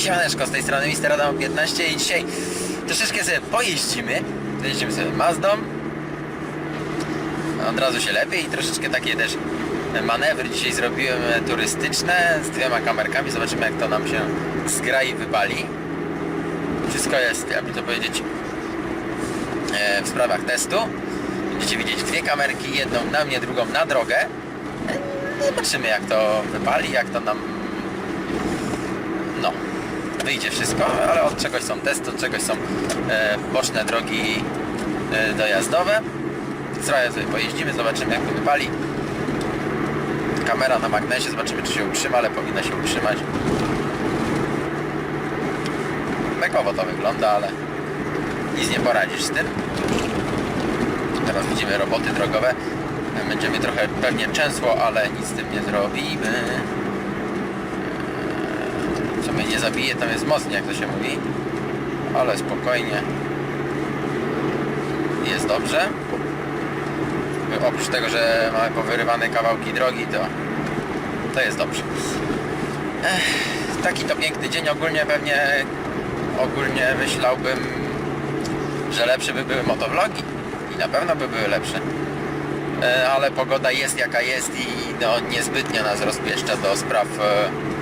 Siemaneczko, z tej strony Mister Adam 15 i dzisiaj troszeczkę sobie pojeździmy. Jeździmy sobie Mazdą. Od razu się lepiej i troszeczkę takie też manewry dzisiaj zrobiłem turystyczne z dwiema kamerkami. Zobaczymy jak to nam się zgra i wypali. Wszystko jest, jakby to powiedzieć, e, w sprawach testu. Będziecie widzieć dwie kamerki, jedną na mnie, drugą na drogę. E, Zobaczymy jak to wypali, jak to nam wyjdzie wszystko, ale od czegoś są testy, od czegoś są e, boczne drogi e, dojazdowe. Trochę sobie pojeździmy, zobaczymy jak to wypali. Kamera na magnesie, zobaczymy czy się utrzyma, ale powinna się utrzymać. Bekowo to wygląda, ale nic nie poradzisz z tym. Teraz widzimy roboty drogowe. Będziemy trochę pewnie częsło, ale nic z tym nie zrobimy. Mnie nie zabije, tam jest mocniej, jak to się mówi. Ale spokojnie. Jest dobrze. Oprócz tego, że mamy powyrywane kawałki drogi, to, to jest dobrze. Ech, taki to piękny dzień. Ogólnie pewnie ogólnie myślałbym, że lepsze by były motowlogi. I na pewno by były lepsze. E, Ale pogoda jest jaka jest i no, niezbytnio nas rozpieszcza do spraw e,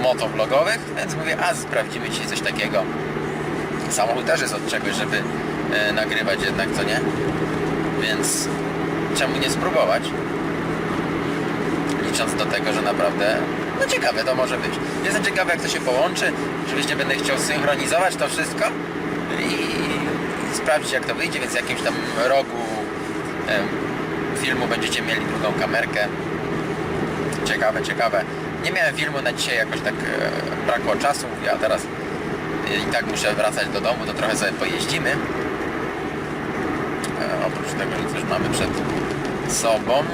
motovlogowych, więc mówię, a sprawdzimy dzisiaj coś takiego. Samochód też jest od czegoś, żeby e, nagrywać jednak, co nie? Więc czemu nie spróbować? Licząc do tego, że naprawdę, no ciekawe to może być. Jestem ciekawy, jak to się połączy. Oczywiście będę chciał synchronizować to wszystko i, i sprawdzić, jak to wyjdzie, więc w jakimś tam rogu em, filmu będziecie mieli drugą kamerkę. Ciekawe, ciekawe. Nie miałem filmu na dzisiaj, jakoś tak e, brakło czasu, ja teraz e, i tak muszę wracać do domu, to trochę sobie pojeździmy. E, oprócz tego, że coś mamy przed sobą.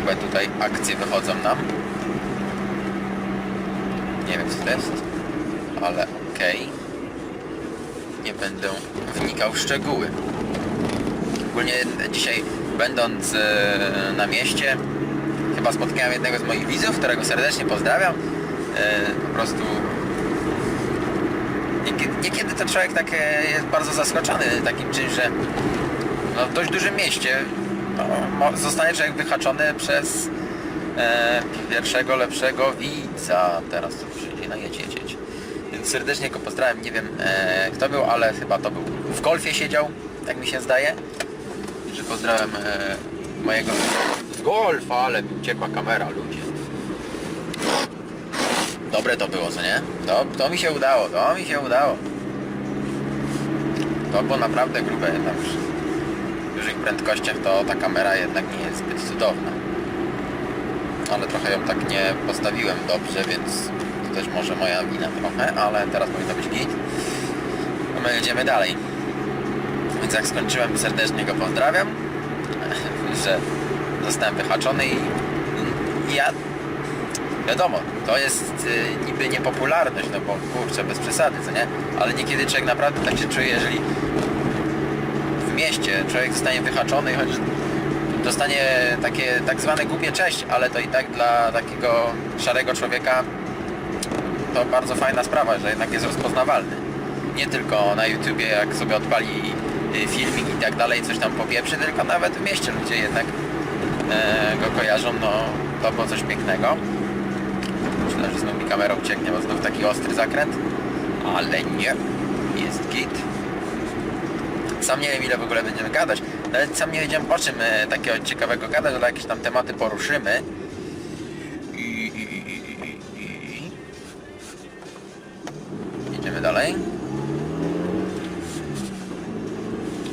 Chyba tutaj akcje wychodzą nam. Nie wiem co to jest, ale okej. Nie będę wnikał w szczegóły. Ogólnie dzisiaj będąc e, na mieście chyba spotkałem jednego z moich widzów, którego serdecznie pozdrawiam. E, po prostu niekiedy, to człowiek tak jest bardzo zaskoczony takim czymś, że no, w dość dużym mieście no, zostanie człowiek wyhaczony przez e, pierwszego, lepszego widza. Teraz to przyjdzie, no jedź. Więc serdecznie go pozdrawiam, nie wiem e, kto był, ale chyba to był w golfie siedział, tak mi się zdaje. Pozdrawiam e, mojego golfa, ale mi uciekła kamera, ludzie. Dobre to było, co nie? To, to mi się udało, to mi się udało. To było naprawdę grube, tam przy dużych prędkościach to ta kamera jednak nie jest zbyt cudowna. Ale trochę ją tak nie postawiłem dobrze, więc to też może moja wina trochę, ale teraz powinno być git. A my jedziemy dalej. Jak skończyłem, serdecznie go pozdrawiam, że zostałem wyhaczony i, ja wiadomo, to jest y, niby niepopularność, no bo kurczę, bez przesady, co nie? Ale niekiedy człowiek naprawdę tak się czuje, jeżeli w mieście człowiek zostanie wyhaczony, choć dostanie takie tak zwane głupie cześć, ale to i tak dla takiego szarego człowieka to bardzo fajna sprawa, że jednak jest rozpoznawalny. Nie tylko na YouTubie, jak sobie odpali filmik i tak dalej, coś tam popieprzy, tylko nawet w mieście ludzie jednak e, go kojarzą, no to było coś pięknego. Myślę, że znów mi kamera ucieknie, bo znów taki ostry zakręt. Ale nie. Jest git. Sam nie wiem ile w ogóle będziemy gadać. Nawet sam nie wiedziałem o czym e, takiego ciekawego gadać, ale jakieś tam tematy poruszymy. I, dalej.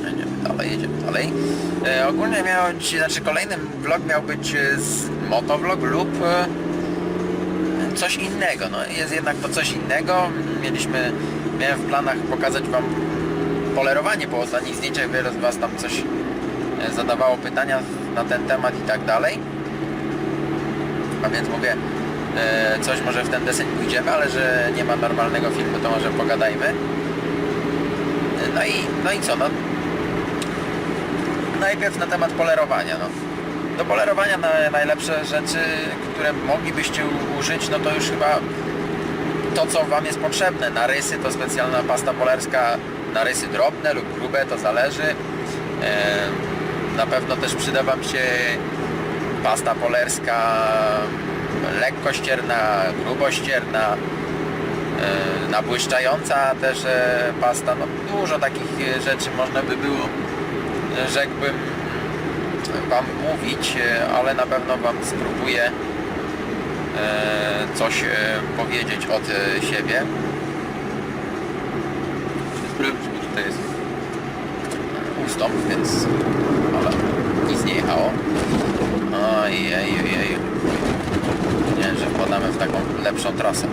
Jedziemy dalej, jedziemy dalej. E, ogólnie miał znaczy kolejny vlog miał być e, z motovlog lub e, coś innego. No, jest jednak to coś innego. Mieliśmy, miałem w planach pokazać Wam polerowanie po ostatnich zdjęciach. Wiele z Was tam coś e, zadawało pytania na ten temat i tak dalej. A więc mówię, e, coś może w ten deseń pójdziemy, ale że nie ma normalnego filmu, to może pogadajmy. E, No i, no i co, no najpierw na temat polerowania, no. Do polerowania na, najlepsze rzeczy, które moglibyście użyć, no to już chyba to, co Wam jest potrzebne. Narysy to specjalna pasta polerska, narysy drobne lub grube, to zależy. E, Na pewno też przyda Wam się pasta polerska lekkościerna, grubościerna, e, nabłyszczająca też e, pasta. No, dużo takich rzeczy można by było, rzekłbym, Wam mówić, e, ale na pewno Wam spróbuję e, coś e, powiedzieć od siebie. Sprawdźmy, tutaj jest ustąp, więc ale nic nie jechało. Ojej. Nie, że wpadamy w taką lepszą trasę.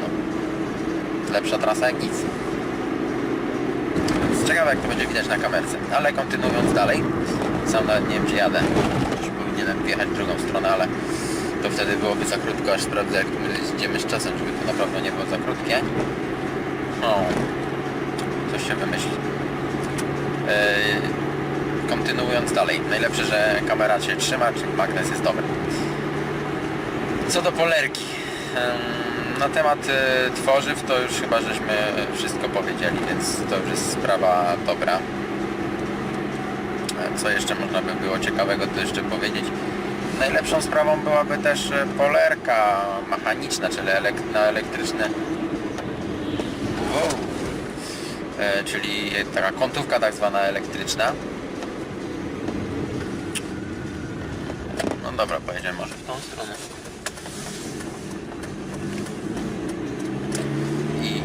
No. Lepsza trasa jak nic. Ciekawe jak to będzie widać na kamerce. Ale kontynuując dalej, sam nawet nie wiem gdzie jadę. Już powinienem wjechać w drugą stronę, ale to wtedy byłoby za krótko, aż sprawdzę jak my idziemy z czasem, żeby to na pewno nie było za krótkie. No, coś się wymyśli. Yy, kontynuując dalej, najlepsze, że kamera się trzyma, czyli magnes jest dobry. Co do polerki. Ym, Na temat y, tworzyw to już chyba żeśmy wszystko powiedzieli, więc to już jest sprawa dobra. E, Co jeszcze można by było ciekawego to jeszcze powiedzieć? Najlepszą sprawą byłaby też e, polerka mechaniczna, czyli elek na elektryczne. Wow. E, czyli taka kątówka tak zwana elektryczna. No dobra, pojedziemy może w tą stronę. I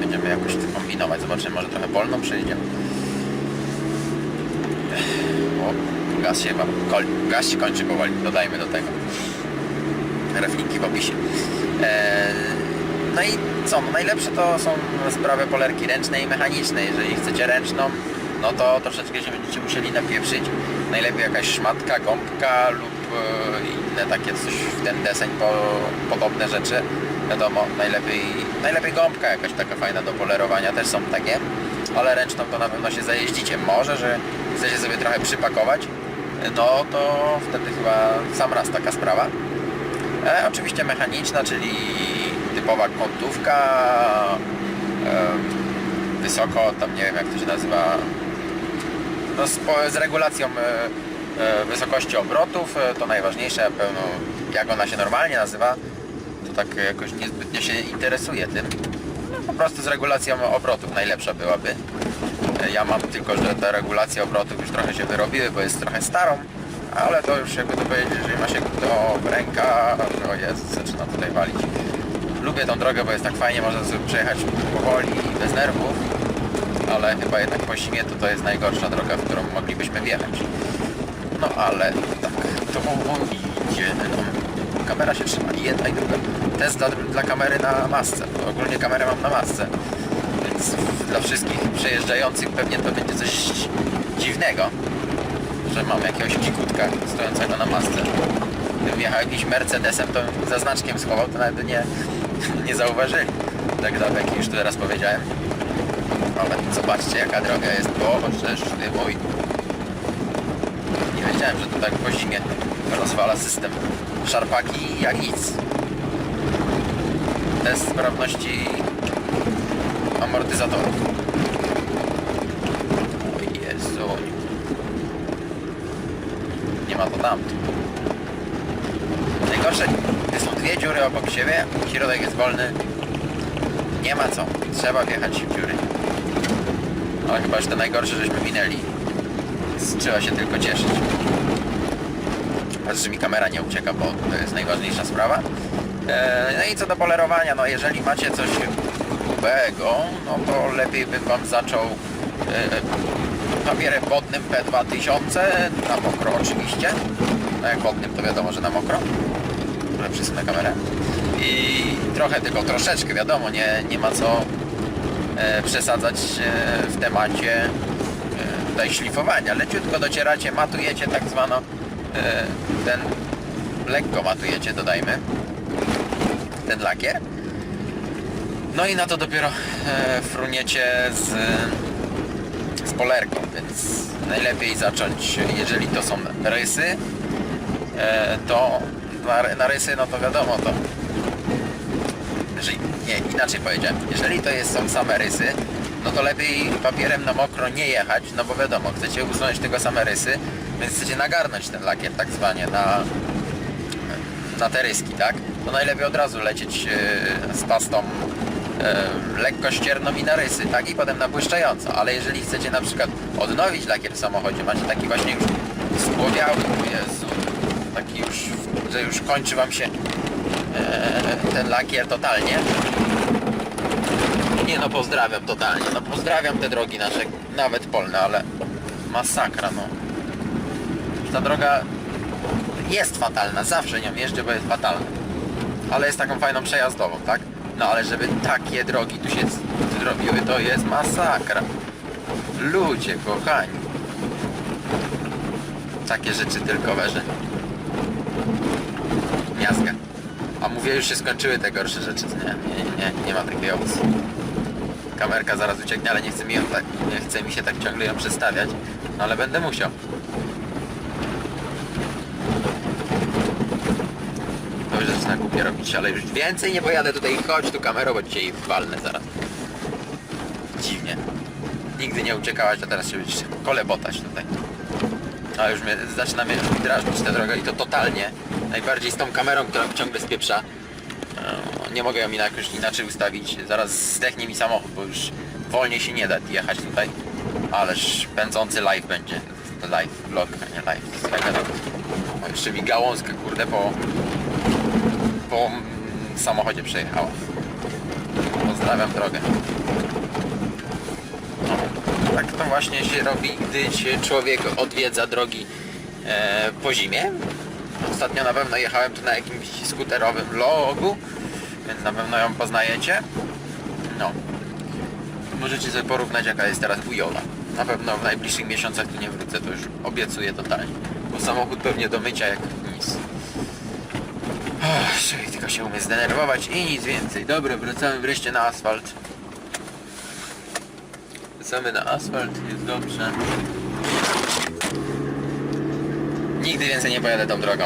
będziemy jakoś kombinować. Zobaczymy, może trochę wolno przejdziemy. O, gaz się chyba gaz się kończy powoli. Dodajmy do tego. Reflinki w opisie. Eee, no i co? No najlepsze to są sprawy polerki ręcznej i mechanicznej. Jeżeli chcecie ręczną, no to troszeczkę się będziecie musieli napieprzyć. Najlepiej jakaś szmatka, gąbka lub e, inne takie coś w ten deseń po, podobne rzeczy. Wiadomo, najlepiej, najlepiej gąbka jakaś taka fajna do polerowania, też są takie. Ale ręczną to na pewno się zajeździcie. Może, że chcecie sobie trochę przypakować, no to wtedy chyba sam raz taka sprawa. E, oczywiście mechaniczna, czyli typowa kątówka, em, wysoko, tam nie wiem jak to się nazywa, no z, po- z regulacją e, e, wysokości obrotów, e, to najważniejsze, na pewno jak ona się normalnie nazywa, tak jakoś niezbytnio się interesuje tym. No, po prostu z regulacją obrotów najlepsza byłaby. E, Ja mam tylko, że te regulacje obrotów już trochę się wyrobiły, bo jest trochę starą, ale to już jakby to powiedzieć, jeżeli ma się to w rękach, o Jezu, zaczyna tutaj walić. Lubię tą drogę, bo jest tak fajnie, można sobie przejechać powoli i bez nerwów, ale chyba jednak po zimie to to jest najgorsza droga, w którą moglibyśmy wjechać. No ale tak, to idzie. No, kamera się trzyma i jedna i druga. Test dla, dla kamery na masce. Bo ogólnie kamerę mam na masce. Więc dla wszystkich przejeżdżających pewnie to będzie coś dziwnego, że mam jakiegoś dzikutka stojącego na masce. Gdybym jechał jakimś Mercedesem, to za znaczkiem schował, to nawet nie, nie zauważyli. Tak daleko, jak już teraz powiedziałem. Ale zobaczcie jaka droga jest. O, przecież mój. Wiedziałem, że to tak po zimie rozwala system. Szarpaki jak nic. Test sprawności amortyzatorów. O Jezu. Nie ma to tam. Najgorsze, gdy są dwie dziury obok siebie, środek jest wolny. Nie ma co. Trzeba wjechać w dziury. Ale chyba już te najgorsze żeśmy minęli. Trzeba się tylko cieszyć. Patrz, że mi kamera nie ucieka, bo to jest najważniejsza sprawa. E, No i co do polerowania, no jeżeli macie coś grubego, no to lepiej bym Wam zaczął e, papierem wodnym P2000, na mokro oczywiście. No jak wodnym to wiadomo, że na mokro. Ale przesunę kamerę. I trochę tylko, troszeczkę wiadomo, nie, nie ma co e, przesadzać w temacie tutaj szlifowania. Leciutko docieracie, matujecie tak zwano e, ten lekko matujecie, dodajmy ten lakier. No i na to dopiero e, fruniecie z, z polerką, więc najlepiej zacząć, jeżeli to są rysy, e, to na, na rysy, no to wiadomo, to jeżeli, nie, inaczej powiedziałem, jeżeli to jest, są same rysy, no to lepiej papierem na mokro nie jechać, no bo wiadomo, chcecie usunąć tylko same rysy, więc chcecie nagarnąć ten lakier tak zwanie na, na te ryski, tak? To najlepiej od razu lecieć e, z pastą e, lekko ścierną i na rysy, tak? I potem na błyszczająco, ale jeżeli chcecie na przykład odnowić lakier w samochodzie, macie taki właśnie już spłowiały, Jezu, taki już, że już kończy Wam się e, ten lakier totalnie. Nie no, pozdrawiam totalnie, no pozdrawiam te drogi nasze, nawet polne, ale masakra, no. Ta droga jest fatalna, zawsze nią jeżdżę, bo jest fatalna. Ale jest taką fajną przejazdową, tak? No ale żeby takie drogi tu się zrobiły, to jest masakra. Ludzie, kochani. Takie rzeczy tylko weże. Miazga. A mówię, już się skończyły te gorsze rzeczy? Nie, nie, nie, nie ma takiej opcji. Kamerka zaraz ucieknie, ale nie chce mi, ją tak, nie chce mi się tak ciągle ją przestawiać. No ale będę musiał. To już zaczyna głupie robić, ale już więcej nie pojadę tutaj. Chodź tu kamerą, bo dzisiaj walnę zaraz. Dziwnie. Nigdy nie uciekałaś, a teraz się kolebotać tutaj. A już mnie, zaczyna mnie drażnić ta droga i to totalnie. Najbardziej z tą kamerą, która ciągle spieprza. Nie mogę ją jakoś inaczej ustawić. Zaraz zdechnie mi samochód, bo już wolniej się nie da jechać tutaj. Ależ pędzący live będzie. Live, vlog, a nie live. O, jeszcze mi gałązka, kurde, po, po mm, samochodzie przejechała. Pozdrawiam drogę. No, tak to właśnie się robi, gdy się człowiek odwiedza drogi e, po zimie. Ostatnio na pewno jechałem tu na jakimś skuterowym logu, więc na pewno ją poznajecie. No. Możecie sobie porównać jaka jest teraz bujola. Na pewno w najbliższych miesiącach tu nie wrócę, to już obiecuję totalnie. Bo samochód pewnie do mycia jak nic. Człowiek tylko się umie zdenerwować i nic więcej. Dobra, wracamy wreszcie na asfalt. Wracamy na asfalt, jest dobrze. Nigdy więcej nie pojadę tą drogą.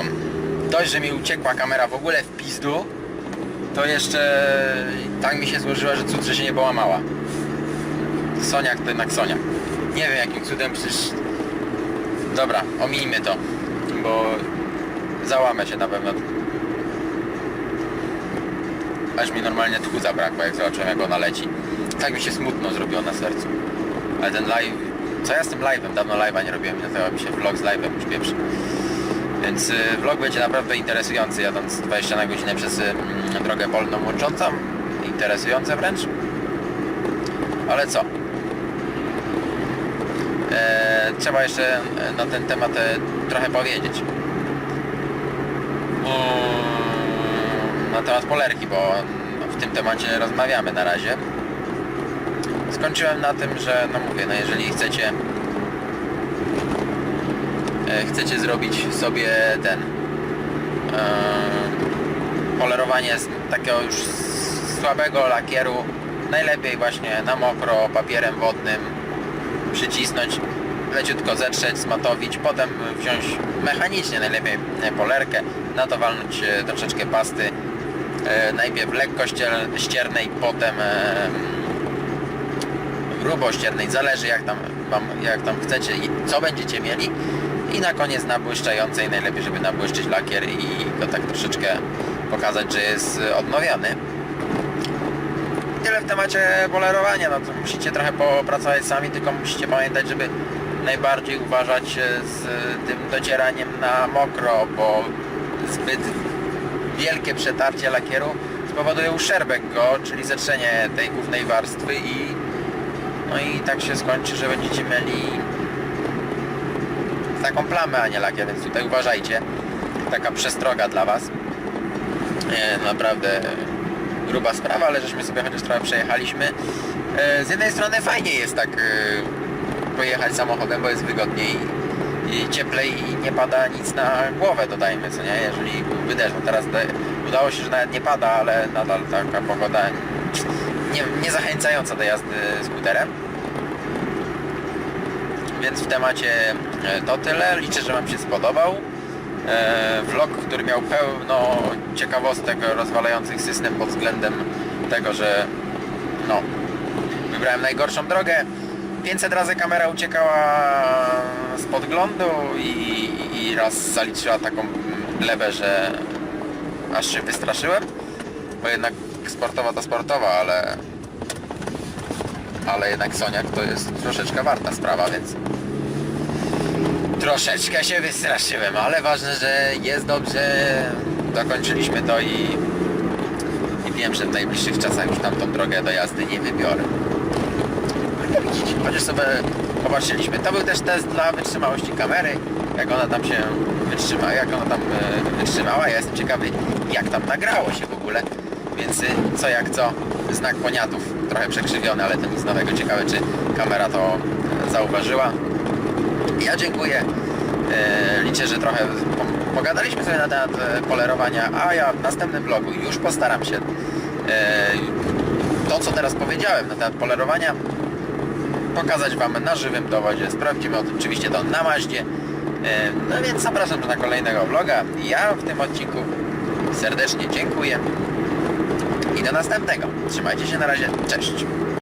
Dość, że mi uciekła kamera w ogóle w pizdu, to jeszcze tak mi się złożyła, że cud, że się nie połamała. Soniak to jednak Soniak. Nie wiem jakim cudem, przecież... Dobra, ominijmy to, bo załamę się na pewno. Aż mi normalnie tchu zabrakło, jak zobaczyłem jak ona leci. Tak mi się smutno zrobiło na sercu. Ale ten live... Co ja z tym live'em? Dawno live'a nie robiłem, dlatego mi się vlog z live'em już pieprzy. Więc y, vlog będzie naprawdę interesujący, jadąc 20 na godzinę przez y, mm, drogę polną łączącą. Interesujące wręcz. Ale co? E, trzeba jeszcze e, na ten temat e, trochę powiedzieć. Mm, na temat polerki, bo no, w tym temacie rozmawiamy na razie. Skończyłem na tym, że no mówię, no jeżeli chcecie chcecie zrobić sobie ten e, polerowanie takiego już słabego lakieru najlepiej właśnie na mokro papierem wodnym przycisnąć leciutko zetrzeć, smatowić, potem wziąć mechanicznie najlepiej e, polerkę, na to walnąć e, troszeczkę pasty e, najpierw lekko ścier- ściernej, potem e, grubo ściernej, zależy jak tam, jak tam chcecie i co będziecie mieli i na koniec na błyszczającej, najlepiej żeby nabłyszczyć lakier i go tak troszeczkę pokazać, że jest odnowiony tyle w temacie polerowania, no to musicie trochę popracować sami, tylko musicie pamiętać, żeby najbardziej uważać e, z tym docieraniem na mokro, bo zbyt wielkie przetarcie lakieru spowoduje uszczerbek go, czyli zetrzenie tej głównej warstwy i no i tak się skończy, że będziecie mieli taką plamę, a nie lakier, więc tutaj uważajcie. Taka przestroga dla Was. Nie, naprawdę gruba sprawa, ale żeśmy sobie chociaż trochę przejechaliśmy. E, Z jednej strony fajnie jest tak e, pojechać samochodem, bo jest wygodniej i cieplej i nie pada nic na głowę, dodajmy, co nie? Jeżeli wyderzą. Teraz udało się, że nawet nie pada, ale nadal taka pogoda nie, nie zachęcająca do jazdy skuterem. Więc w temacie e, to tyle. Liczę, że Wam się spodobał. E, Vlog, który miał pełno ciekawostek rozwalających system pod względem tego, że no, wybrałem najgorszą drogę. 500 razy kamera uciekała z podglądu i, i raz zaliczyła taką glebę, że aż się wystraszyłem. Bo jednak sportowa to sportowa, ale ale jednak Soniak to jest troszeczkę warta sprawa, więc troszeczkę się wystraszyłem, ale ważne, że jest dobrze. Dokończyliśmy to i, i wiem, że w najbliższych czasach już tam tą drogę do jazdy nie wybiorę. Chociaż sobie popatrzyliśmy. To był też test dla wytrzymałości kamery. Jak ona tam się wytrzyma, jak ona tam e, wytrzymała. Ja jestem ciekawy, jak tam nagrało się w ogóle. Więc y, co jak co, znak poniatów trochę przekrzywiony, ale to nic nowego. Ciekawe, czy kamera to e, zauważyła. Ja dziękuję. E, Liczę, że trochę po- pogadaliśmy sobie na temat e, polerowania, a ja w następnym vlogu już postaram się to, co teraz powiedziałem na temat polerowania, pokazać Wam na żywym dowodzie. Sprawdzimy oczywiście to na maździe. No więc zapraszam na kolejnego vloga. Ja w tym odcinku serdecznie dziękuję do następnego. Trzymajcie się na razie. Cześć.